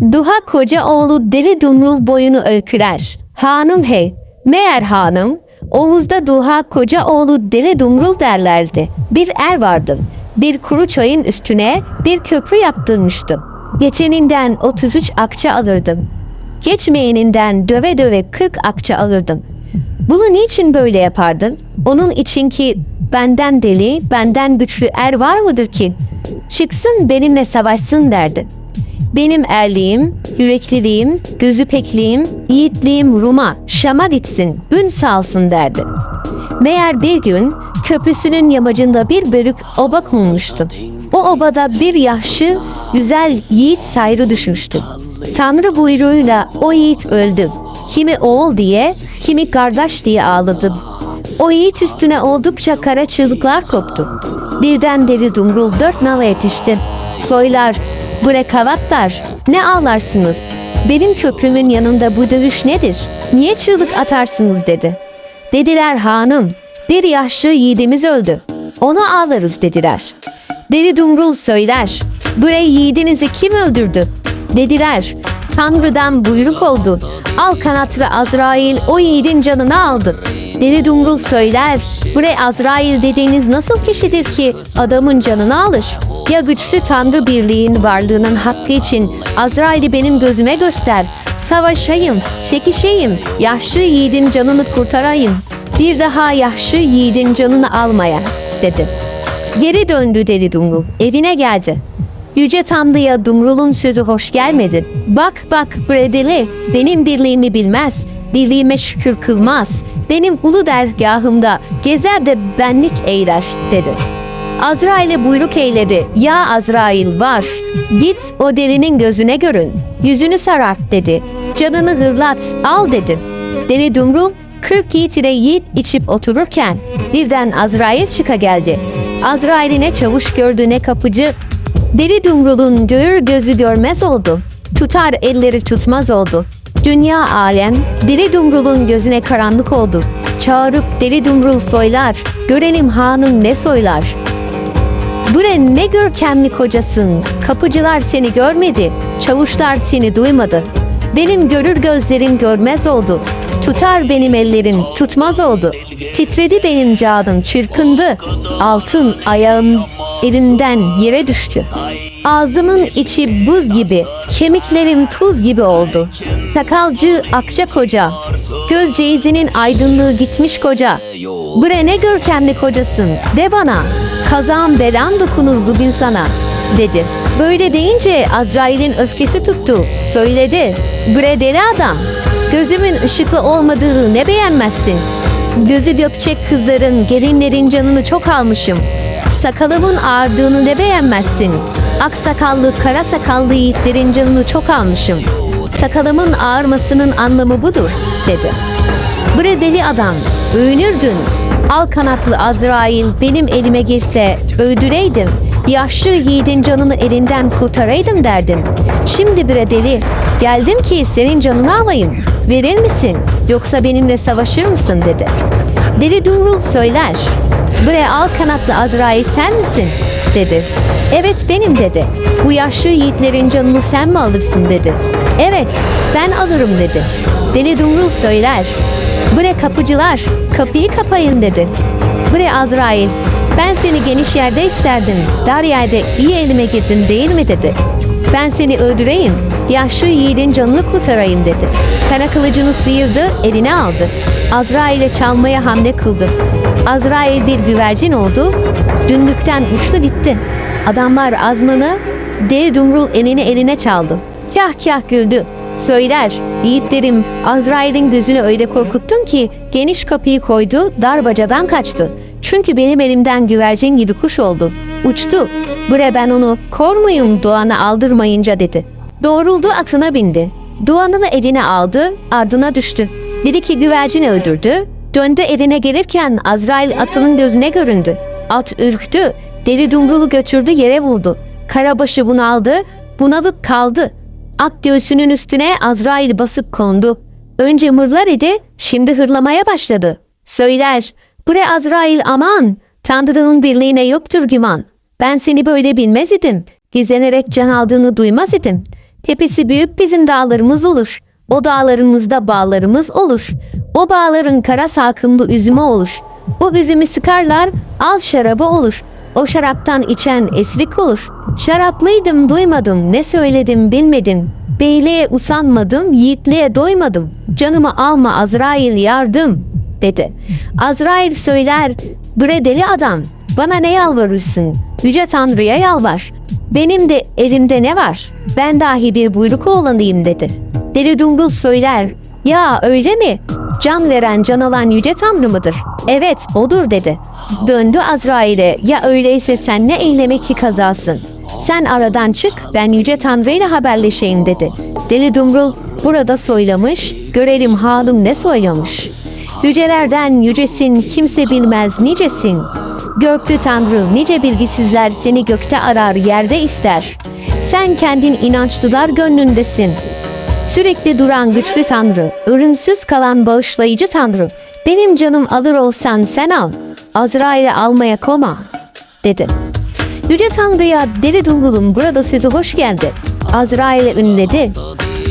Duha koca oğlu deli dumrul boyunu öyküler. Hanım hey, meğer hanım, Oğuz'da Duha koca oğlu deli dumrul derlerdi. Bir er vardı. Bir kuru çayın üstüne bir köprü yaptırmıştım. Geçeninden 33 akça alırdım. Geçmeyeninden döve döve 40 akça alırdım. Bunu niçin böyle yapardım? Onun için ki benden deli, benden güçlü er var mıdır ki? Çıksın benimle savaşsın derdi. Benim erliğim, yürekliliğim, gözü pekliğim, yiğitliğim Rum'a, Şam'a gitsin, gün salsın derdi. Meğer bir gün köprüsünün yamacında bir bölük oba konmuştu. O obada bir yaşlı, güzel yiğit sayrı düşmüştü. Tanrı buyruğuyla o yiğit öldü. Kimi oğul diye, kimi kardeş diye ağladı. O yiğit üstüne oldukça kara çığlıklar koptu. Birden deri dumrul dört nala yetişti. Soylar, bre kavatlar, ne ağlarsınız? Benim köprümün yanında bu dövüş nedir? Niye çığlık atarsınız dedi. Dediler hanım, bir yaşlı yiğidimiz öldü. Onu ağlarız dediler. Deli Dumrul söyler, bre yiğidinizi kim öldürdü? Dediler, Tanrı'dan buyruk oldu. Al kanatlı Azrail o yiğidin canını aldı. Deli Dumrul söyler, bre Azrail dediğiniz nasıl kişidir ki adamın canını alır? Ya güçlü Tanrı birliğin varlığının hakkı için Azrail'i benim gözüme göster. Savaşayım, çekişeyim, yaşlı yiğidin canını kurtarayım. Bir daha yaşlı yiğidin canını almaya, dedi. Geri döndü Deli Dumrul, evine geldi. Yüce Tanrı'ya Dumrul'un sözü hoş gelmedi. Bak bak Bredeli, benim birliğimi bilmez, birliğime şükür kılmaz. Benim ulu dergahımda gezer de benlik eyler, dedi. Azrail'e buyruk eyledi. Ya Azrail var. Git o delinin gözüne görün. Yüzünü sarart dedi. Canını hırlat al dedi. Deli Dumrul 40 yiğit ile yiğit içip otururken birden Azrail çıka geldi. Azrail'i ne çavuş gördü ne kapıcı. Deli Dumrul'un görür gözü görmez oldu. Tutar elleri tutmaz oldu. Dünya alem Deli Dumrul'un gözüne karanlık oldu. Çağırıp Deli Dumrul soylar. Görelim hanım ne soylar. Bre ne görkemli kocasın. Kapıcılar seni görmedi. Çavuşlar seni duymadı. Benim görür gözlerim görmez oldu. Tutar benim ellerim tutmaz oldu. Titredi benim canım çırpındı. Altın ayağım elinden yere düştü. Ağzımın içi buz gibi, kemiklerim tuz gibi oldu. Sakalcı akça koca, göz ceyizinin aydınlığı gitmiş koca. Bre ne görkemli kocasın, de bana. Kazağım belam dokunur bugün sana, dedi. Böyle deyince Azrail'in öfkesi tuttu. Söyledi, bre deli adam. Gözümün ışıklı olmadığını ne beğenmezsin? Gözü dökecek kızların, gelinlerin canını çok almışım. Sakalımın ağardığını ne beğenmezsin? Aksakallı, kara sakallı yiğitlerin canını çok almışım. Sakalımın ağarmasının anlamı budur, dedi. Bre deli adam, övünürdün. Al kanatlı Azrail benim elime girse öldüreydim. Yaşlı yiğidin canını elinden kurtaraydım derdin. Şimdi bre deli, geldim ki senin canını alayım. Verir misin yoksa benimle savaşır mısın dedi. Deli Dumrul söyler. Bre al kanatlı Azrail sen misin? dedi. Evet benim dedi. Bu yaşlı yiğitlerin canını sen mi alırsın dedi. Evet ben alırım dedi. Deli Dumrul söyler. Bre kapıcılar kapıyı kapayın dedi. Bre Azrail ben seni geniş yerde isterdim. Dar yerde iyi elime girdin değil mi dedi. Ben seni öldüreyim. Yaşlı yiğidin canını kurtarayım dedi. Kara kılıcını sıyırdı, eline aldı. Azrail'e çalmaya hamle kıldı. Azrail bir güvercin oldu. Dünlükten uçtu gitti. Adamlar azmını dev dumrul elini eline çaldı. Kah kah güldü. Söyler, yiğitlerim Azrail'in gözünü öyle korkuttun ki geniş kapıyı koydu, dar bacadan kaçtı. Çünkü benim elimden güvercin gibi kuş oldu. Uçtu. Bre ben onu kor muyum Doğan'a aldırmayınca dedi. Doğruldu atına bindi. Doğan'ını eline aldı, ardına düştü. Bir iki güvercin öldürdü. Döndü evine gelirken Azrail atının gözüne göründü. At ürktü, deri dumrulu götürdü yere vurdu. Karabaşı bunaldı, bunalıp kaldı. Ak göğsünün üstüne Azrail basıp kondu. Önce mırlar idi, şimdi hırlamaya başladı. Söyler, bre Azrail aman, Tanrı'nın birliğine yoktur güman. Ben seni böyle bilmez idim, gizlenerek can aldığını duymaz idim. Tepesi büyük bizim dağlarımız olur. O dağlarımızda bağlarımız olur. O bağların kara salkımlı üzümü olur. O üzümü sıkarlar, al şarabı olur. O şaraptan içen esrik olur. Şaraplıydım duymadım, ne söyledim bilmedim. Beyliğe usanmadım, yiğitliğe doymadım. Canımı alma Azrail yardım dedi. Azrail söyler, bre deli adam, bana ne yalvarırsın? Yüce Tanrı'ya yalvar. Benim de elimde ne var? Ben dahi bir buyruk oğlanıyım dedi. Deli Dungul söyler, ya öyle mi? Can veren can alan yüce tanrı mıdır? Evet odur dedi. Döndü Azrail'e ya öyleyse sen ne eylemek ki kazasın? Sen aradan çık ben yüce tanrı ile haberleşeyim dedi. Deli Dumrul burada soylamış görelim hanım ne soylamış. Yücelerden yücesin kimse bilmez nicesin. Göklü tanrı nice bilgisizler seni gökte arar yerde ister. Sen kendin inançlılar gönlündesin. Sürekli duran güçlü Tanrı, ölümsüz kalan bağışlayıcı Tanrı, benim canım alır olsan sen al, Azrail'e almaya koma, dedi. Yüce Tanrı'ya deli dungulum burada sözü hoş geldi. Azrail'e ünledi.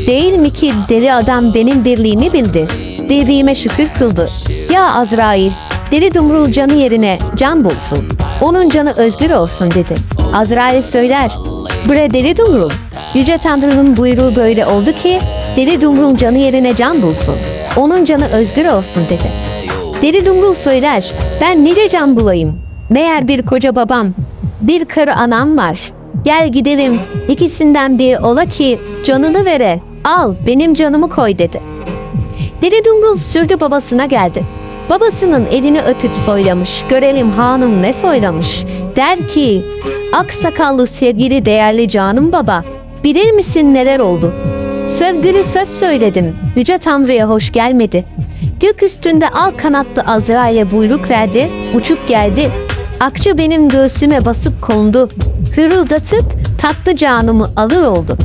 Değil mi ki deli adam benim birliğimi bildi. Dirliğime şükür kıldı. Ya Azrail, deli dumrul canı yerine can bulsun. Onun canı özgür olsun dedi. Azrail söyler. Bre deli dumrul. Yüce Tanrı'nın buyruğu böyle oldu ki deli dumrul canı yerine can bulsun. Onun canı özgür olsun dedi. Deli Dumrul söyler, ben nice can bulayım. Meğer bir koca babam, bir karı anam var. Gel gidelim, ikisinden bir ola ki canını vere, al benim canımı koy dedi. Deli Dumrul sürdü babasına geldi. Babasının elini öpüp soylamış, görelim hanım ne soylamış. Der ki, aksakallı sevgili değerli canım baba, bilir misin neler oldu? Sevgili söz söyledim, Yüce Tanrı'ya hoş gelmedi. Gök üstünde al kanatlı Azrail'e buyruk verdi, uçup geldi. Akçı benim göğsüme basıp kondu. Hırıldatıp tatlı canımı alır oldu.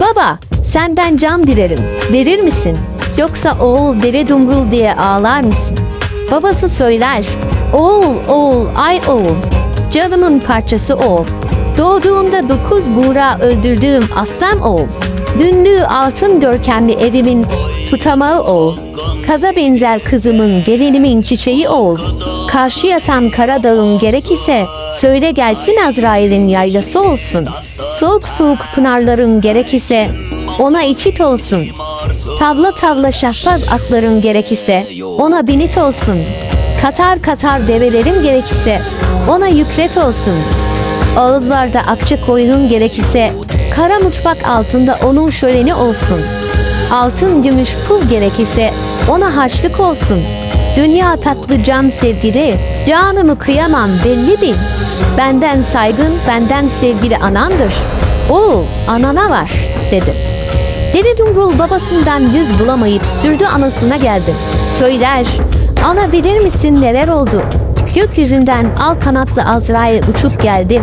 Baba, senden can dilerim, verir misin? Yoksa oğul dere dumrul diye ağlar mısın? Babası söyler, oğul oğul ay oğul, canımın parçası oğul. Doğduğumda dokuz buğra öldürdüğüm aslan oğul. Dünlü altın görkemli evimin tutamağı oğul. Kaza benzer kızımın gelinimin çiçeği oğul. Karşı yatan kara dağın gerek ise söyle gelsin Azrail'in yaylası olsun. Soğuk soğuk pınarların gerek ise ona içit olsun. Tavla tavla şahbaz atların gerek ise ona binit olsun. Katar katar develerin gerek ise ona yüklet olsun. Ağızlarda akça koyunun gerekirse kara mutfak altında onun şöleni olsun. Altın gümüş pul gerekirse ona harçlık olsun. Dünya tatlı can sevgili, canımı kıyamam belli bil. Benden saygın, benden sevgili anandır. Oğul, anana var, dedi. Deli Dumrul babasından yüz bulamayıp sürdü anasına geldi. Söyler, ana bilir misin neler oldu? Gökyüzünden al kanatlı Azrail uçup geldi.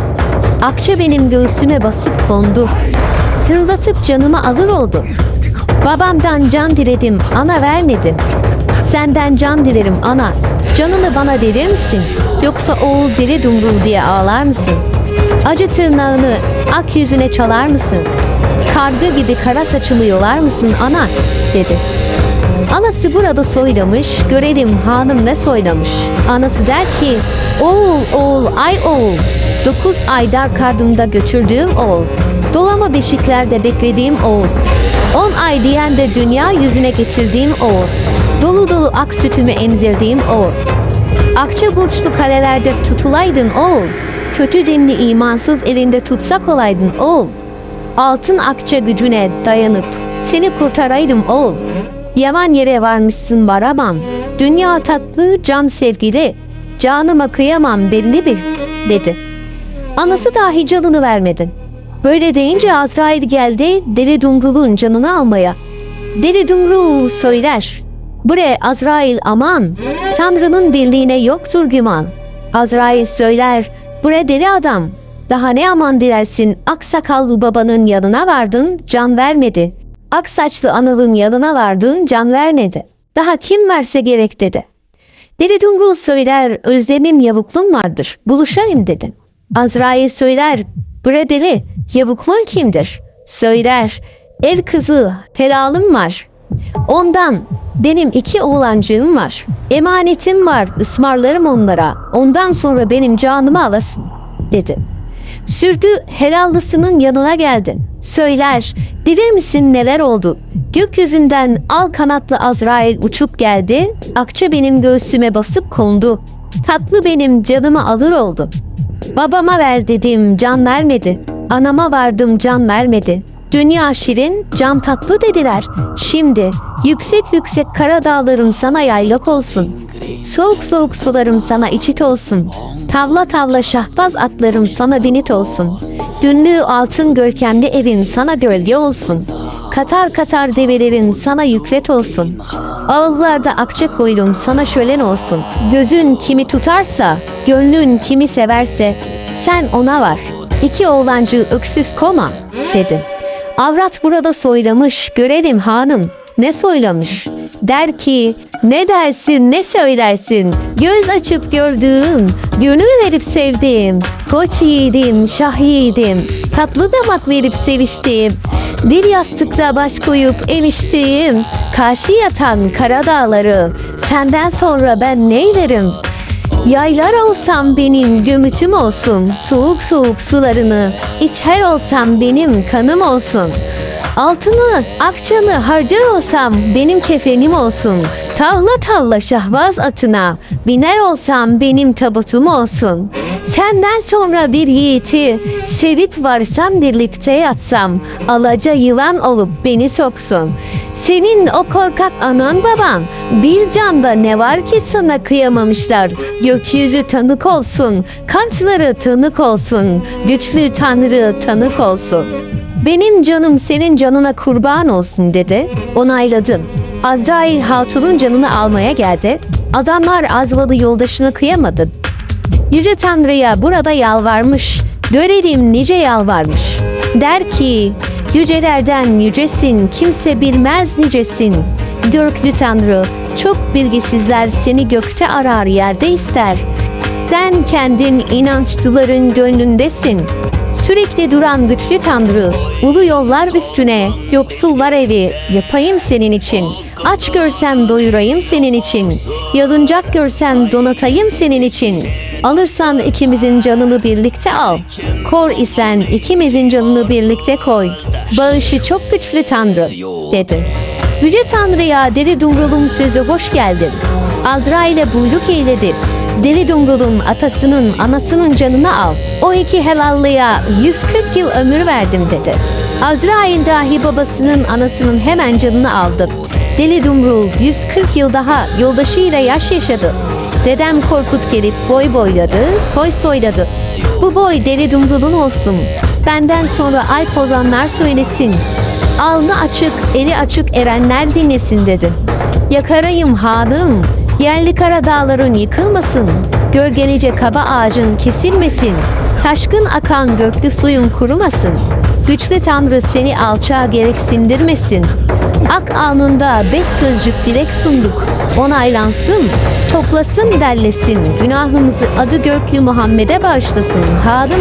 Akça benim göğsüme basıp kondu. Hırlatıp canımı alır oldu. Babamdan can diledim, ana vermedin. Senden can dilerim ana. Canını bana verir misin? Yoksa oğul deli dumrul diye ağlar mısın? Acı tırnağını ak yüzüne çalar mısın? Karga gibi kara saçımı yolar mısın ana? dedi. Anası burada soylamış, görelim hanım ne soylamış. Anası der ki, oğul oğul ay oğul, dokuz aydar kardımda götürdüğüm oğul, dolama beşiklerde beklediğim oğul, on ay diyen de dünya yüzüne getirdiğim oğul, dolu dolu ak sütümü emzirdiğim oğul. Akça burçlu kalelerde tutulaydın oğul, kötü dinli imansız elinde tutsak olaydın oğul. Altın akça gücüne dayanıp seni kurtaraydım oğul. Yaman yere varmışsın varamam. Dünya tatlı, can sevgili. Canıma kıyamam belli bil, dedi. Anası dahi canını vermedi. Böyle deyince Azrail geldi Deli Dumrul'un canını almaya. Deli Dumrul söyler. Bre Azrail aman, Tanrı'nın birliğine yoktur güman. Azrail söyler, bre deli adam, daha ne aman dilersin aksakallı babanın yanına vardın can vermedi. Aksaçlı analın yanına vardın can vermedi. Daha kim verse gerek dedi. Deli Dumrul söyler özlemim yavuklum vardır buluşayım dedi. Azrail söyler bre deli yavuklun kimdir? Söyler El kızı helalım var. Ondan benim iki oğlancığım var. Emanetim var ısmarlarım onlara. Ondan sonra benim canımı alasın dedi. Sürdü helallısının yanına geldin. Söyler, bilir misin neler oldu? Gökyüzünden al kanatlı Azrail uçup geldi. Akça benim göğsüme basıp kondu. Tatlı benim canımı alır oldu. Babama ver dedim can vermedi. Anama vardım can vermedi. Dünya şirin, can tatlı dediler. Şimdi yüksek yüksek kara dağlarım sana yaylak olsun. Soğuk soğuk sularım sana içit olsun. Tavla tavla şahbaz atlarım sana binit olsun. Dünlü altın görkemli evin sana gölge olsun. Katar katar develerin sana yüklet olsun. Ağızlarda akça koydum sana şölen olsun. Gözün kimi tutarsa, gönlün kimi severse sen ona var. İki oğlancı öksüz koma dedi. Avrat burada soylamış görelim hanım ne soylamış. Der ki ne dersin ne söylersin göz açıp gördüğüm gönül verip sevdiğim koç yiğidim şah yiğidim tatlı damak verip seviştiğim bir yastıkta baş koyup emiştiğim karşı yatan kara dağları senden sonra ben neylerim Yaylar olsam benim gömütüm olsun, soğuk soğuk sularını içer olsam benim kanım olsun. Altını, akçanı harcar olsam benim kefenim olsun. Tavla tavla şahbaz atına biner olsam benim tabutum olsun. Senden sonra bir yiğiti sevip varsam birlikte yatsam alaca yılan olup beni soksun. Senin o korkak anan baban bir canda ne var ki sana kıyamamışlar. Gökyüzü tanık olsun, kantları tanık olsun, güçlü tanrı tanık olsun. Benim canım senin canına kurban olsun dedi. Onayladın. Azrail hatunun canını almaya geldi. Adamlar azvalı yoldaşına kıyamadı. Yüce Tanrı'ya burada yalvarmış. Görelim nice yalvarmış. Der ki, yücelerden yücesin, kimse bilmez nicesin. Görklü Tanrı, çok bilgisizler seni gökte arar yerde ister. Sen kendin inançlıların gönlündesin. Sürekli duran güçlü Tanrı, ulu yollar üstüne, yoksullar evi yapayım senin için. Aç görsem doyurayım senin için. Yalıncak görsem donatayım senin için. Alırsan ikimizin canını birlikte al. Kor isen ikimizin canını birlikte koy. Bağışı çok güçlü Tanrı, dedi. Yüce Tanrı'ya deli dumrulum sözü hoş geldin. Aldra ile buyruk eyledi. Deli dumrulum atasının anasının canını al. O iki helallıya 140 yıl ömür verdim dedi. Azrail dahi babasının anasının hemen canını aldı. Deli dumrul 140 yıl daha yoldaşıyla yaş yaşadı. Dedem Korkut gelip boy boyladı, soy soyladı. Bu boy deli dumrulun olsun. Benden sonra alp olanlar söylesin. Alnı açık, eli açık erenler dinlesin dedi. Yakarayım hanım, yerli kara dağların yıkılmasın. Gölgelice kaba ağacın kesilmesin. Taşkın akan göklü suyun kurumasın. Güçlü Tanrı seni alçağa gereksindirmesin. Ak alnında beş sözcük dilek sunduk. Onaylansın, toplasın derlesin. Günahımızı adı göklü Muhammed'e bağışlasın. Hadım